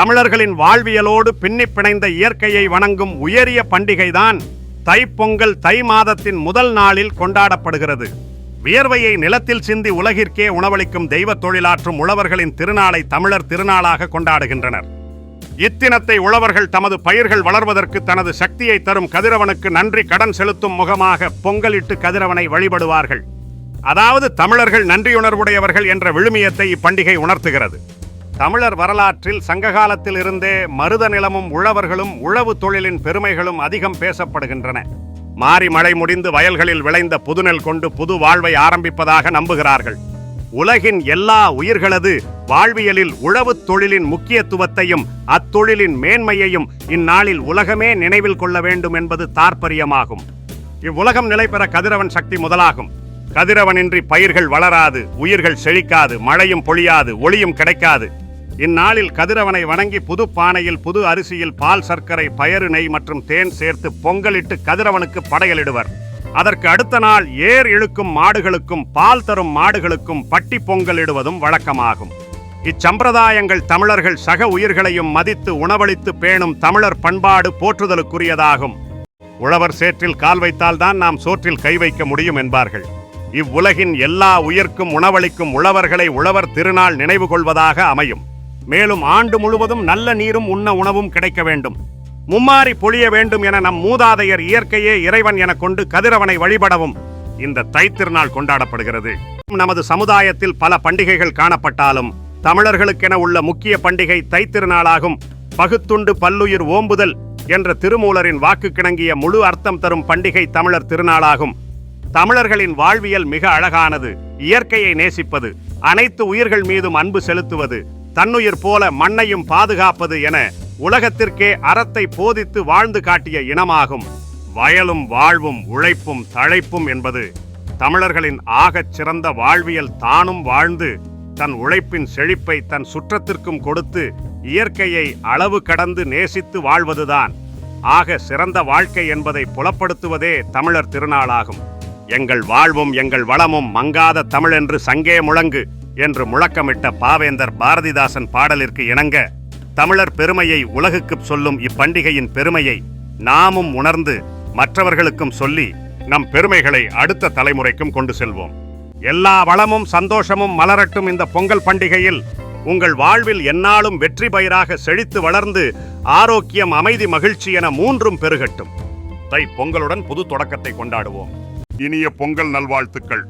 தமிழர்களின் வாழ்வியலோடு பின்னிப் பிணைந்த இயற்கையை வணங்கும் உயரிய பண்டிகைதான் தைப்பொங்கல் தை மாதத்தின் முதல் நாளில் கொண்டாடப்படுகிறது. வியர்வையை நிலத்தில் சிந்தி உலகிற்கே உணவளிக்கும் தெய்வத் தொழிலாற்றும் உழவர்களின் திருநாளை தமிழர் திருநாளாக கொண்டாடுகின்றனர். இத்தினத்தை உழவர்கள் தமது பயிர்கள் வளர்வதற்கு தனது சக்தியை தரும் கதிரவனுக்கு நன்றி கடன் செலுத்தும் முகமாக பொங்கலிட்டு கதிரவனை வழிபடுவார்கள். அதாவது தமிழர்கள் நன்றியுணர்வுடையவர்கள் என்ற விழுமியத்தை இப்பண்டிகை உணர்த்துகிறது. தமிழர் வரலாற்றில் சங்ககாலத்தில் இருந்தே மருத நிலமும் உழவர்களும் உழவு தொழிலின் பெருமைகளும் அதிகம் பேசப்படுகின்றன. மாறி மழை முடிந்து வயல்களில் விளைந்த புதுநெல் கொண்டு புது வாழ்வை ஆரம்பிப்பதாக நம்புகிறார்கள். உலகின் எல்லா உயிர்களது வாழ்வியலில் உழவுத் தொழிலின் முக்கியத்துவத்தையும் அத்தொழிலின் மேன்மையையும் இந்நாளில் உலகமே நினைவில் கொள்ள வேண்டும் என்பது தாற்பரியமாகும். இவ்வுலகம் நிலைபெற கதிரவன் சக்தி முதலாகும். கதிரவனின்றி பயிர்கள் வளராது உயிர்கள் செழிக்காது மழையும் பொழியாது ஒளியும் கிடைக்காது. இந்நாளில் கதிரவனை வணங்கி புது பானையில் புது அரிசியில் பால் சர்க்கரை பயறு நெய் மற்றும் தேன் சேர்த்து பொங்கலிட்டு கதிரவனுக்கு படையலிடுவர். அதற்கு அடுத்த நாள் ஏர் இழுக்கும் மாடுகளுக்கும் பால் தரும் மாடுகளுக்கும் பட்டி பொங்கலிடுவதும் வழக்கமாகும். இச்சம்பிரதாயங்கள் தமிழர்கள் சக உயிர்களையும் மதித்து உணவளித்து பேணும் தமிழர் பண்பாடு போற்றுதலுக்குரியதாகும். உழவர் சேற்றில் கால் வைத்தால்தான் நாம் சோற்றில் கை வைக்க முடியும் என்பார்கள். இவ்வுலகின் எல்லா உயிர்க்கும் உணவளிக்கும் உழவர்களை உழவர் திருநாள் நினைவு கொள்வதாக அமையும். மேலும் ஆண்டு முழுவதும் நல்ல நீரும் உண்ண உணவும் கிடைக்க வேண்டும். மும்மாறி பொழிய வேண்டும் என நம் மூதாதையர் இயற்கையே இறைவன் என கொண்டு கதிரவனை வழிபடவும் இந்த தைத்திருநாள் கொண்டாடப்படுகிறது. நமது சமுதாயத்தில் பல பண்டிகைகள் காணப்பட்டாலும் தமிழர்களுக்கென உள்ள முக்கிய பண்டிகை தைத்திருநாளாகும் பகுத்துண்டு பல்லுயிர் ஓம்புதல் என்ற திருமூலரின் வாக்கு கிணங்கிய முழு அர்த்தம் தரும் பண்டிகை தமிழர் திருநாளாகும். தமிழர்களின் வாழ்வியல் மிக அழகானது இயற்கையை நேசிப்பது அனைத்து உயிர்கள் மீதும் அன்பு செலுத்துவது தன்னுயிர் போல மண்ணையும் பாதுகாப்பது என உலகத்திற்கே அறத்தை போதித்து வாழ்ந்து காட்டிய இனமாகும். வயலும் வாழ்வும் உழைப்பும் தழைப்பும் என்பது தமிழர்களின் ஆகச் சிறந்த வாழ்வியல் தானும் வாழ்ந்து தன் உழைப்பின் செழிப்பை தன் சுற்றத்திற்கும் கொடுத்து இயற்கையை அளவு கடந்து நேசித்து வாழ்வதுதான். ஆக சிறந்த வாழ்க்கை என்பதை புலப்படுத்துவதே தமிழர் திருநாளாகும். எங்கள் வாழ்வும் எங்கள் வளமும் மங்காத தமிழென்று சங்கே முழங்கு. என்று முழக்கமிட்ட பாவேந்தர் பாரதிதாசன் பாடலிற்கு இணங்க தமிழர் பெருமையை உலகுக்குச் சொல்லும் இப்பண்டிகையின் பெருமையை நாமும் உணர்ந்து மற்றவர்களுக்கும் சொல்லி நம் பெருமைகளை அடுத்த தலைமுறைக்கும் கொண்டு செல்வோம். எல்லா வளமும் சந்தோஷமும் மலரட்டும் இந்த பொங்கல் பண்டிகையில் உங்கள் வாழ்வில் எந்நாளும் வெற்றி பயிராக செழித்து வளர்ந்து ஆரோக்கியம் அமைதி மகிழ்ச்சி என மூன்றும் பெருகட்டும். தை பொங்கலுடன் புது தொடக்கத்தை கொண்டாடுவோம். இனிய பொங்கல் நல்வாழ்த்துக்கள்.